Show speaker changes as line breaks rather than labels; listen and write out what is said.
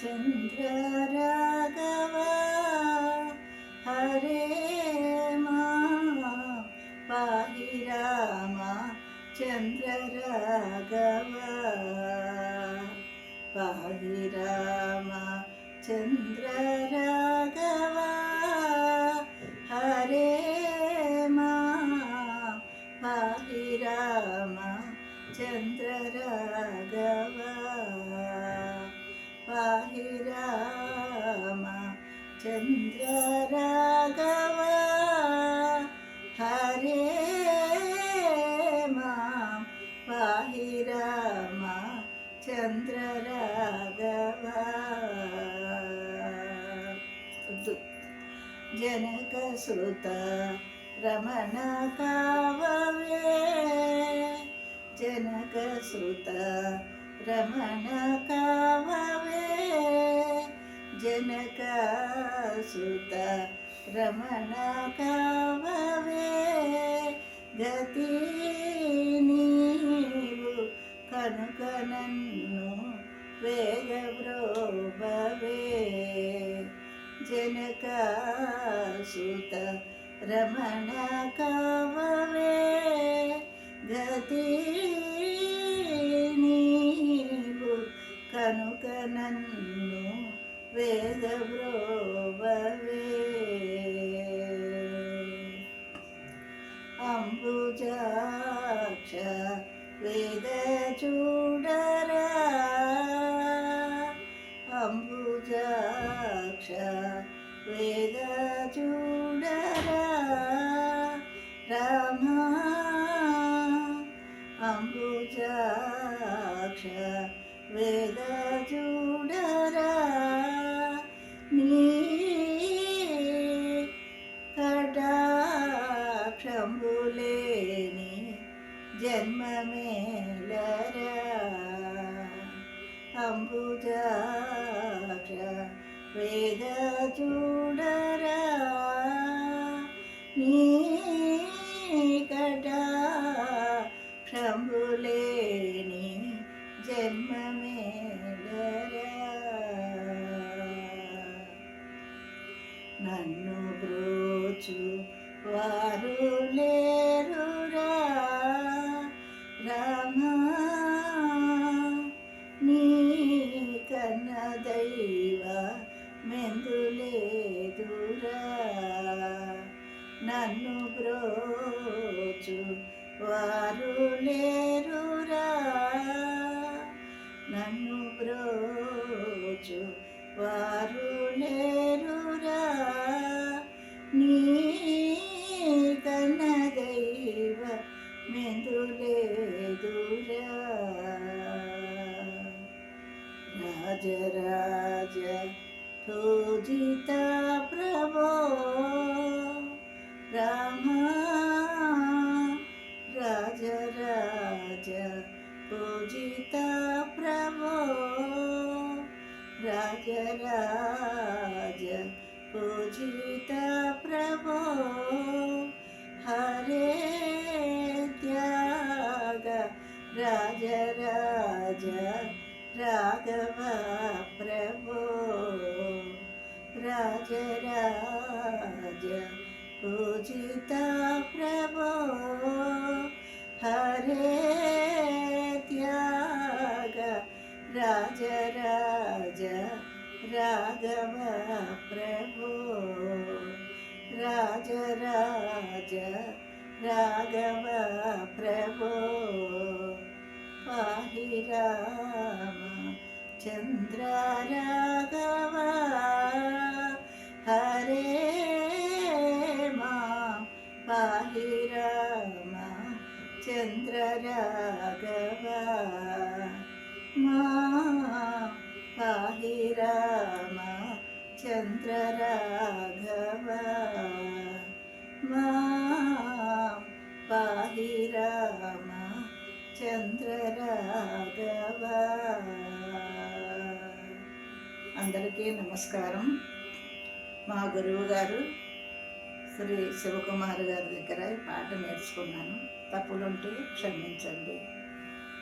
ചന്ദ്ര രാഘവ ഹരേ പാഹിരാമ ചന്ദ്ര രാഘവ പാഹിരാമ ചന്ദ്ര രാഘവ ഹരേ പാഹിരാമ ചന്ദ്ര രാഘവ पाहि राम चन्द्र राघव हरे माँ पाहि राम चन्द्र राघव जनकसुत रमण जनक जनकसुत రమణ కావవే జనక సుత రమణ కావవే గతి నీవు కనుక నన్ను వేగబ్రోభవే జనక సుత రమణ కావవే గతి వేదబ్రోభవే అంబుజాక్ష వేద చూడరా అంబుజాక్ష వేద చూడరా రామా అంబుజాక్ష వేద చూ జన్మమేలరా అంబుజాక్ష వేద చూడరా నీ కటాక్షంబులేని జన్మమేలరా నన్ను బ్రోచు వారు లేరురా ರಾಜರಾಜ ಪೂಜಿತ ಪ್ರಭೋ ರಾಮ ರಾಜರಾಜ ಪೂಜಿತ ಪ್ರಭೋ ರಾಜರಾಜ ಪೂಜಿತ ಪ್ರಭೋ ಹರೇ ತ್ಯಾಗ ರಾಜರಾಜ ರಾಘವ ಪ್ರಭೋ ರಾಜರಾಜ ಪೂಜಿತ ಪ್ರಭೋ ಹರೇ ತ್ಯಾಗ ರಾಜರಾಜ ರಾಘವ ಪ್ರಭೋ ರಾಜರಾಜ ರಾಘವ ಪ್ರಭೋ ചന്ദ്രരാഘവ ഹരേ മാഹിരാമ ചന്ദ്രരാഘവ. മാഹിരാമ ചന്ദ്രരാഘവ. മാഹിരാമ ചന്ദ്രരാഗവ అందరికీ నమస్కారం. మా గురువు గారు శ్రీ శివకుమార్ గారి దగ్గర పాట నేర్చుకున్నాను. తప్పులుంటే క్షమించండి.